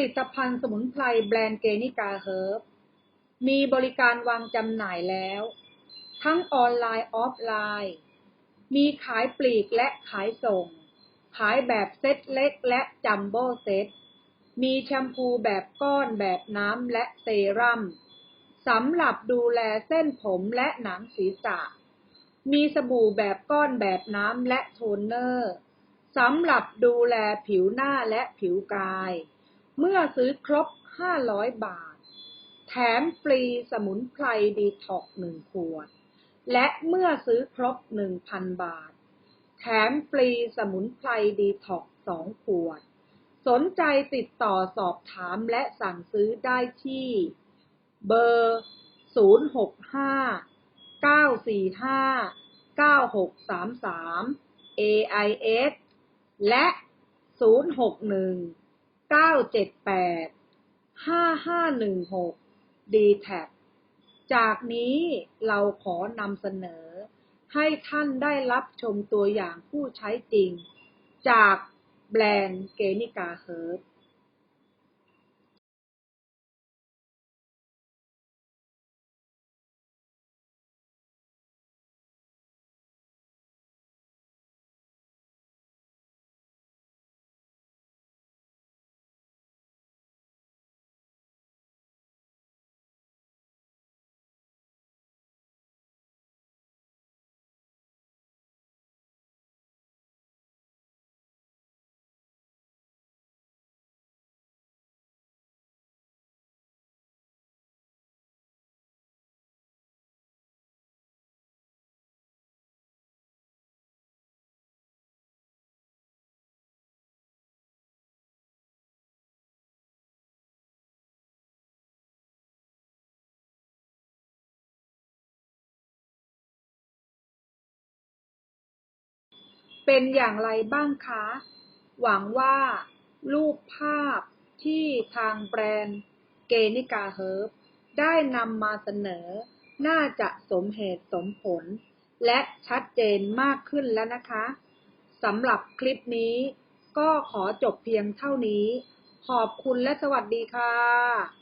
ลิตภัณฑ์สมุนไพรแบรนด์เกนิกาเฮิร์บมีบริการวางจำหน่ายแล้ว ทั้งออนไลน์ออฟไลน์ มีขายปลีกและขายส่ง ขายแบบเซตเล็กและจัมโบ้เซตมีแชมพูแบบก้อนแบบน้ำและเซรั่มสำหรับดูแลเส้นผมและหนังศีรษะ มีสบู่แบบก้อนแบบน้ำและโทนเนอร์สำหรับดูแลผิวหน้าและผิวกาย เมื่อซื้อครบ 500 บาท แถมฟรีสมุนไพรดีท็อกหนึ่งขวด และเมื่อซื้อครบ 1,000 บาท แถมฟรีสมุนไพรดีท็อกสองขวด สนใจติดต่อสอบถามและสั่งซื้อได้ที่ เบอร์ 065 945 9633 AIS และ 061 978 5516 d t a c จากนี้เราขอนำเสนอ ให้ท่านได้รับชมตัวอย่างผู้ใช้จริง จากแบรนด์เกนิกาเฮิร์ เป็นอย่างไรบ้างคะ หวังว่ารูปภาพที่ทางแบรนด์เกนิกาเฮิร์บได้นำมาเสนอ น่าจะสมเหตุสมผล และชัดเจนมากขึ้นแล้วนะคะสำหรับคลิปนี้ก็ขอจบเพียงเท่านี้ ขอบคุณและสวัสดีค่ะ